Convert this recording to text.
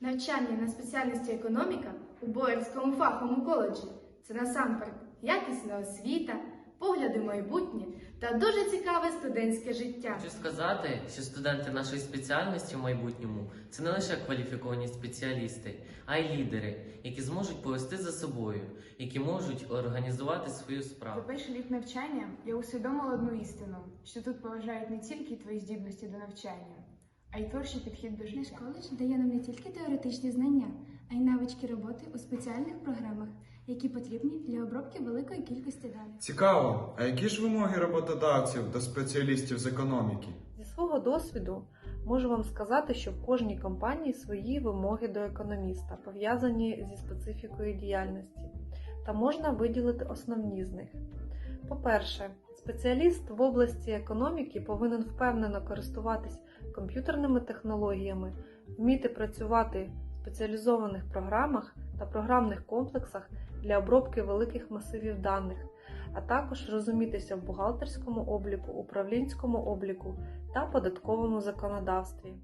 Навчання на спеціальності економіка у Боярському фаховому коледжі це насамперед якісна освіта, погляди в майбутнє та дуже цікаве студентське життя. Хочу сказати, що студенти нашої спеціальності в майбутньому це не лише кваліфіковані спеціалісти, а й лідери, які зможуть повести за собою, які можуть організувати свою За справу. перший рік навчання я усвідомила одну істину, що тут поважають не тільки твої здібності до навчання, а й творчий підхід до Наш коледж дає нам не тільки теоретичні знання, а й навички роботи у спеціальних програмах, які потрібні для обробки великої кількості даних. Цікаво, а які ж вимоги роботодавців до спеціалістів з економіки? Зі свого досвіду можу вам сказати, що в кожній компанії свої вимоги до економіста, пов'язані зі специфікою діяльності, та можна виділити основні з них. По-перше, спеціаліст в області економіки повинен впевнено користуватись комп'ютерними технологіями, вміти працювати в спеціалізованих програмах та програмних комплексах для обробки великих масивів даних, а також розумітися в бухгалтерському обліку, управлінському обліку та податковому законодавстві.